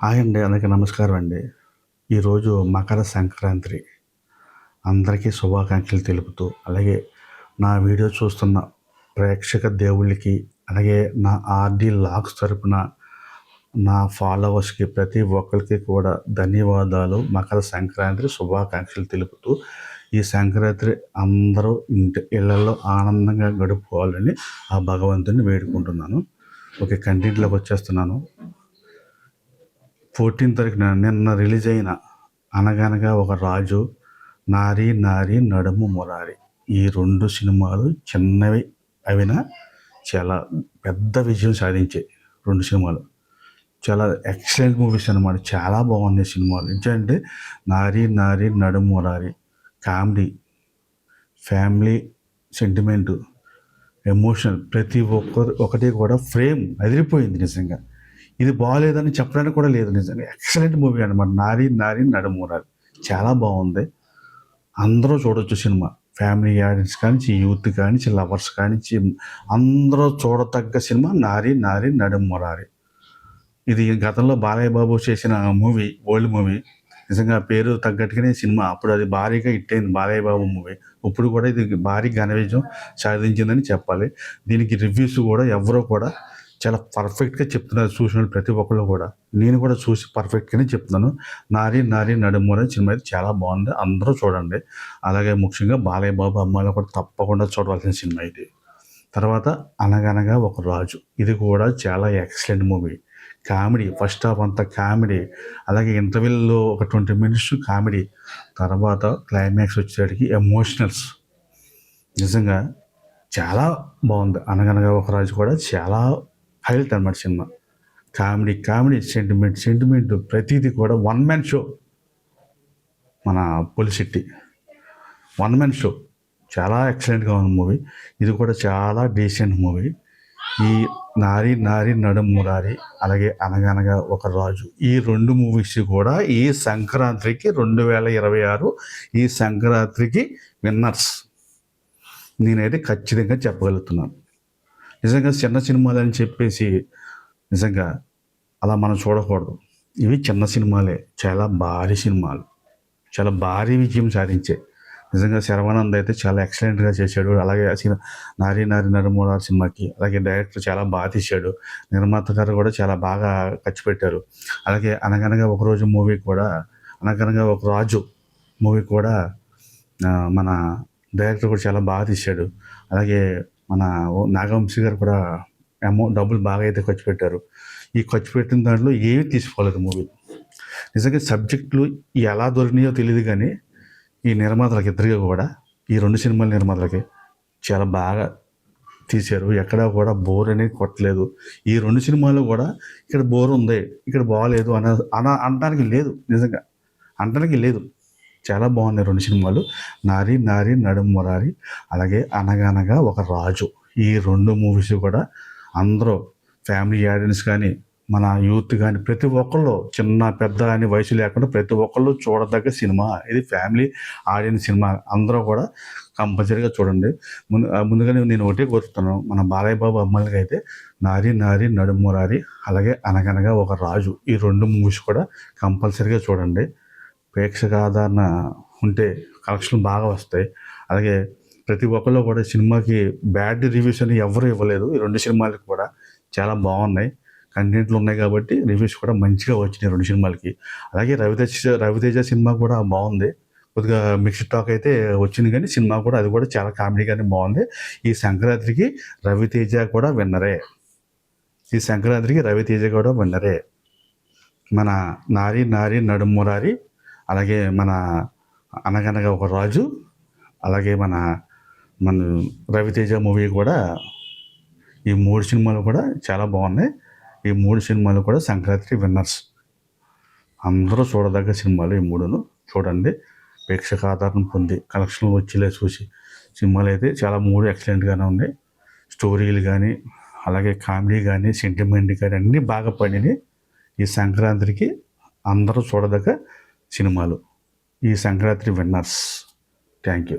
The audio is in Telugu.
హాయ్ అండి అందరికీ నమస్కారం అండి. ఈరోజు మకర సంక్రాంతి. అందరికీ శుభాకాంక్షలు తెలుపుతూ అలాగే నా వీడియో చూస్తున్న ప్రేక్షక దేవుళ్ళకి అలాగే నా ఆర్డీ లాక్స్ తరపున నా ఫాలోవర్స్కి ప్రతి ఒక్కరికి కూడా ధన్యవాదాలు. మకర సంక్రాంతి శుభాకాంక్షలు తెలుపుతూ ఈ సంక్రాంతి అందరూ ఇంటి ఇళ్ళలో ఆనందంగా గడుపుకోవాలని ఆ భగవంతుని వేడుకుంటున్నాను. ఓకే కంటెంట్లోకి వచ్చేస్తున్నాను. ఫోర్టీన్ తారీఖున నిన్న రిలీజ్ అయిన అనగనగా ఒక రాజు నారి నారి నడుము మురారి. ఈ రెండు సినిమాలు చిన్నవి అవినా చాలా పెద్ద విజయం సాధించాయి రెండు సినిమాలు. చాలా ఎక్సలెంట్ మూవీస్ అనమాట చాలా బాగున్నాయి సినిమాలు. ఏంటంటే Nari Nari Nadumu Murari comedy family sentiment emotional ప్రతి ఒక్కరు ఒకటి కూడా ఫ్రేమ్ అదిరిపోయింది నిజంగా. ఇది బాగాలేదని చెప్పడానికి కూడా లేదు నిజంగా. ఎక్సలెంట్ మూవీ అనమాట నారి నారి నడుమూరాలి చాలా బాగుంది. అందరూ చూడొచ్చు సినిమా. ఫ్యామిలీ ఆడియన్స్ కానించి యూత్ కానించి లవర్స్ కానించి అందరూ చూడతగ్గ సినిమా నారి నారి నడుమూరారి. ఇది గతంలో బాలయ్య బాబు చేసిన మూవీ ఓల్డ్ మూవీ నిజంగా పేరు తగ్గట్టుగానే సినిమా. అప్పుడు అది భారీగా హిట్ అయింది బాలయ్య బాబు మూవీ ఇప్పుడు కూడా ఇది భారీ ఘన విజయం సాధించిందని చెప్పాలి. దీనికి రివ్యూస్ కూడా ఎవరో కూడా చాలా పర్ఫెక్ట్గా చెప్తున్నారు చూసిన ప్రతి ఒక్కళ్ళు కూడా. నేను కూడా చూసి పర్ఫెక్ట్గానే చెప్తున్నాను. నారి నారి నడుమూర సినిమా అయితే చాలా బాగుంది. అందరూ చూడండి. అలాగే ముఖ్యంగా బాలయ్య బాబు అమ్మాయిలు కూడా తప్పకుండా చూడవలసిన సినిమా ఇది. తర్వాత అనగనగా ఒక రాజు. ఇది కూడా చాలా excellent movie comedy first half అంతా కామెడీ అలాగే ఇంటర్వెల్లో ఒక ట్వంటీ మినిట్స్ కామెడీ తర్వాత క్లైమాక్స్ వచ్చేటికి ఎమోషనల్స్ నిజంగా చాలా బాగుంది. అనగనగా ఒక రాజు కూడా చాలా హైలైట్ అనమాట సినిమా. కామెడీ కామెడీ సెంటిమెంట్ సెంటిమెంట్ ప్రతిదీ కూడా వన్ మ్యాన్ షో మన పొలిసిట్టి వన్ మ్యాన్ షో చాలా ఎక్సలెంట్గా ఉన్న మూవీ ఇది కూడా చాలా డీసెంట్ మూవీ ఈ నారి నారి నడుం మురారి అలాగే అనగనగా ఒక రాజు. ఈ రెండు మూవీస్ కూడా ఈ సంక్రాంతికి రెండు వేల ఇరవై ఆరు ఈ సంక్రాంతికి విన్నర్స్ నేనైతే ఖచ్చితంగా చెప్పగలుగుతున్నాను. నిజంగా చిన్న సినిమాలు అని చెప్పేసి నిజంగా అలా మనం చూడకూడదు. ఇవి చిన్న సినిమాలే. చాలా భారీ సినిమాలు. చాలా భారీ విజయం సాధించాయి నిజంగా శరవానంద్ అయితే చాలా ఎక్సలెంట్గా చేశాడు. అలాగే నారి నారి నరమూల సినిమాకి అలాగే డైరెక్టర్ చాలా బాగా తీశాడు. నిర్మాత గారు కూడా చాలా బాగా ఖర్చు పెట్టారు. అలాగే అనగనగా ఒకరోజు మూవీ కూడా అనగనగా ఒక రాజు మూవీ కూడా మన డైరెక్టర్ కూడా చాలా బాగా తీశాడు. అలాగే మన నాగవంశీ గారు కూడా అమౌంట్ డబ్బులు బాగా అయితే ఖర్చు పెట్టారు. ఈ ఖర్చు పెట్టిన దాంట్లో ఏవి తీసుకోలేదు మూవీ. నిజంగా సబ్జెక్టులు ఎలా దొరికినాయో తెలియదు కానీ ఈ నిర్మాతలకి ఇద్దరిగా కూడా ఈ రెండు సినిమాల నిర్మాతలకి చాలా బాగా తీశారు. ఎక్కడా కూడా బోర్ అనేది కొట్టలేదు. ఈ రెండు సినిమాలు కూడా ఇక్కడ బోర్ ఉంది ఇక్కడ బాగలేదు అన అన అనడానికి లేదు. నిజంగా అనడానికి లేదు. చాలా బాగున్నాయి రెండు సినిమాలు. నారి నారి నడుము మొరారి. అలాగే అనగనగా ఒక రాజు. ఈ రెండు మూవీస్ కూడా అందరూ ఫ్యామిలీ ఆడియన్స్ కానీ మన యూత్ కానీ ప్రతి ఒక్కళ్ళు చిన్న పెద్ద అని వయసు లేకుండా ప్రతి ఒక్కళ్ళు చూడదగ్గ సినిమా. ఇది ఫ్యామిలీ ఆడియన్స్ సినిమా. అందరూ కూడా కంపల్సరీగా చూడండి. ముందు ముందుగానే నేను ఒకటే కోరుతున్నాను మన బాలయ్య బాబు అమ్మాయిలకి అయితే నారి నారి నడుమురారి అలాగే అనగనగా ఒక రాజు. ఈ రెండు మూవీస్ కూడా కంపల్సరీగా చూడండి. ప్రేక్షక ఆదరణ ఉంటే కలెక్షన్లు బాగా వస్తాయి. అలాగే ప్రతి ఒక్కళ్ళు కూడా సినిమాకి బ్యాడ్ రివ్యూస్ అని ఎవరు ఇవ్వలేదు. ఈ రెండు సినిమాలకి కూడా చాలా బాగున్నాయి. కంటెంట్లు ఉన్నాయి కాబట్టి రివ్యూస్ కూడా మంచిగా వచ్చినాయి రెండు సినిమాలకి. అలాగే రవితేజ రవితేజ సినిమా కూడా బాగుంది. కొద్దిగా మిక్స్డ్ టాక్ అయితే వచ్చింది కానీ సినిమా కూడా అది కూడా చాలా కామెడీగానే బాగుంది. ఈ సంక్రాంతికి రవితేజ కూడా విన్నరే. ఈ సంక్రాంతికి రవితేజ కూడా విన్నరే. మన నారి నారి నడుమురారి అలాగే మన అనగనగా ఒక రాజు అలాగే మన మన రవితేజ మూవీ కూడా ఈ మూడు సినిమాలు కూడా చాలా బాగున్నాయి. ఈ మూడు సినిమాలు కూడా సంక్రాంతి విన్నర్స్. అందరూ చూడదగ్గ సినిమాలు ఈ మూడును. చూడండి. ప్రేక్షక ఆధారం పొంది కలెక్షన్లు వచ్చేలా చూసి సినిమాలు అయితే చాలా మూడు ఎక్సలెంట్గానే ఉన్నాయి. స్టోరీలు కానీ అలాగే కామెడీ కానీ సెంటిమెంట్ కానీ అన్నీ బాగా పడినాయి. ఈ సంక్రాంతికి అందరూ చూడదగ్గ సినిమాలు. ఈ సంక్రాంతి విన్నర్స్. Thank you.